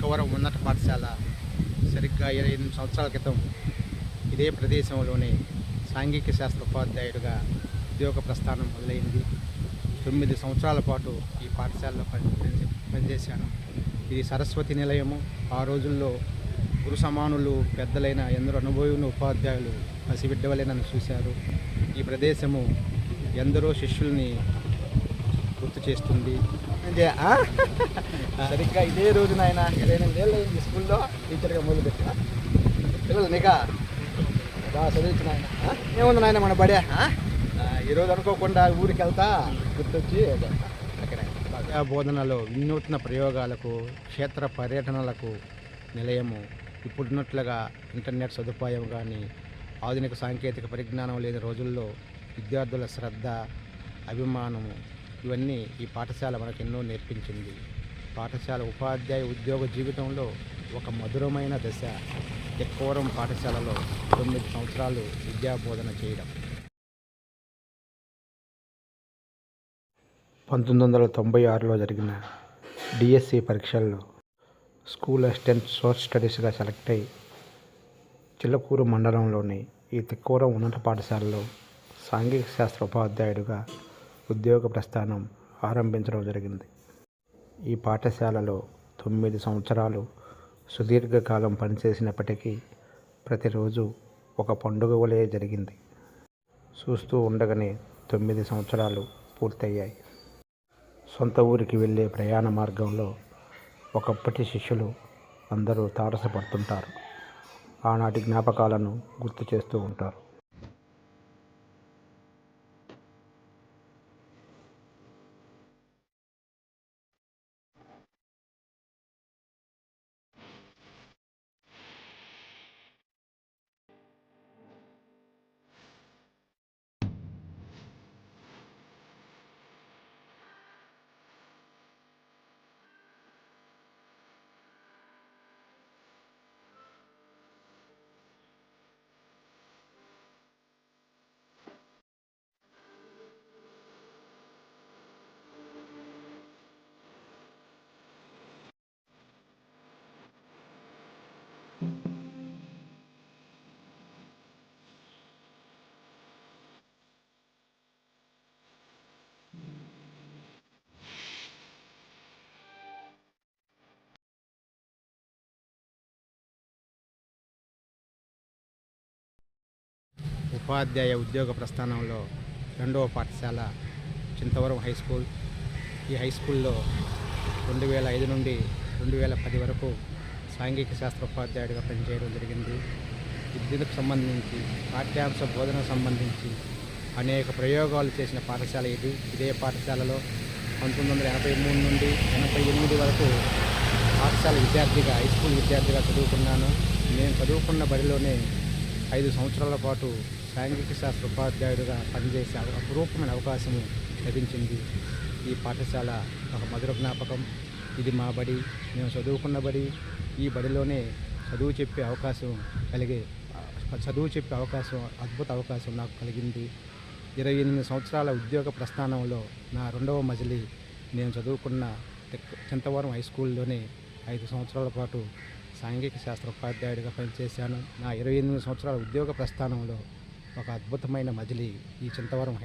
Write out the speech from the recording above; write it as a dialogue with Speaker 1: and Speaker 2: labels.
Speaker 1: తిక్కవరం ఉన్నత పాఠశాల సరిగ్గా ఇరవై ఎనిమిది సంవత్సరాల క్రితం ఇదే ప్రదేశంలోనే సాంఘిక శాస్త్ర ఉపాధ్యాయుడిగా ఉద్యోగ ప్రస్థానం మొదలైంది. తొమ్మిది సంవత్సరాల పాటు ఈ పాఠశాలలో పని పనిచేశాను. ఇది సరస్వతి నిలయము. ఆ రోజుల్లో గురు సమానులు పెద్దలైన ఎందరో అనుభవం ఉపాధ్యాయులు పసిబిడ్డవలే నన్ను చూశారు. ఈ ప్రదేశము ఎందరో శిష్యుల్ని గుర్తు చేస్తుంది? సరిగ్గా ఇదే రోజు నాయన ఇరవై ఎనిమిది ఏళ్ళు అయింది స్కూల్లో టీచర్గా మొదలుపెట్టిన పిల్లలు నిఘా బాగా చదివించిన ఆయన? ఏముంది నాయన మన బడే ఈరోజు అనుకోకుండా ఊరికి వెళ్తా గుర్తొచ్చి అక్కడ. విద్యా బోధనలో వినూత్న ప్రయోగాలకు క్షేత్ర పర్యటనలకు నిలయము ఇప్పుడున్నట్లుగా ఇంటర్నెట్ సదుపాయం కానీ ఆధునిక సాంకేతిక పరిజ్ఞానం లేని రోజుల్లో విద్యార్థుల శ్రద్ధ అభిమానము ఇవన్నీ ఈ పాఠశాల మనకు ఎన్నో నేర్పించింది. పాఠశాల ఉపాధ్యాయ ఉద్యోగ జీవితంలో ఒక మధురమైన దశ ఎక్కువరం పాఠశాలలో తొమ్మిది సంవత్సరాలు విద్యా బోధన చేయడం. పంతొమ్మిది వందల తొంభై ఆరులో జరిగిన డిఎస్సి పరీక్షల్లో స్కూల్ అసిస్టెంట్ సోషల్ స్టడీస్గా సెలెక్ట్ అయ్యి చిల్లకూరు మండలంలోని ఈ తిక్కూరం ఉన్నత పాఠశాలలో సాంఘిక శాస్త్ర ఉపాధ్యాయుడిగా ఉద్యోగ ప్రస్థానం ఆరంభించడం జరిగింది. ఈ పాఠశాలలో తొమ్మిది సంవత్సరాలు సుదీర్ఘకాలం పనిచేసినప్పటికీ ప్రతిరోజు ఒక పండుగ వలె జరిగింది. చూస్తూ ఉండగానే తొమ్మిది సంవత్సరాలు పూర్తయ్యాయి. సొంత ఊరికి వెళ్ళే ప్రయాణ మార్గంలో ఒకప్పటి శిష్యులు అందరూ తారసపడుతుంటారు. ఆనాటి జ్ఞాపకాలను గుర్తు చేస్తూ ఉంటారు. ఉపాధ్యాయ ఉద్యోగ ప్రస్థానంలో రెండవ పాఠశాల చింతవరం హై స్కూల్. ఈ హై స్కూల్లో రెండు వేల ఐదు నుండి రెండు వేల పది వరకు సాంఘిక శాస్త్ర ఉపాధ్యాయుడిగా పనిచేయడం జరిగింది. విద్యుత్కు సంబంధించి పాఠ్యాంశ బోధనకు సంబంధించి అనేక ప్రయోగాలు చేసిన పాఠశాల ఇది. ఇదే పాఠశాలలో పంతొమ్మిది వందల ఎనభై మూడు నుండి ఎనభై ఎనిమిది వరకు పాఠశాల విద్యార్థిగా హై స్కూల్ విద్యార్థిగా చదువుకున్నాను. నేను చదువుకున్న బడిలోనే ఐదు సంవత్సరాల పాటు సాంఘిక శాస్త్ర ఉపాధ్యాయుడిగా పనిచేసే అపురూపమైన అవకాశం లభించింది. ఈ పాఠశాల ఒక మధుర జ్ఞాపకం. ఇది మా బడి. మేము చదువుకున్న బడి. ఈ బడిలోనే చదువు చెప్పే అవకాశం కలిగే చదువు చెప్పే అవకాశం అద్భుత అవకాశం నాకు కలిగింది. ఇరవై ఎనిమిది సంవత్సరాల ఉద్యోగ ప్రస్థానంలో నా రెండవ మజిలి నేను చదువుకున్న చింతవరం హై స్కూల్లోనే ఐదు సంవత్సరాల పాటు సాంఘిక శాస్త్ర ఉపాధ్యాయుడిగా పనిచేశాను. నా ఇరవై ఎనిమిది సంవత్సరాల ఉద్యోగ ప్రస్థానంలో ఒక అద్భుతమైన మజిలీ ఈ చింతవరం హై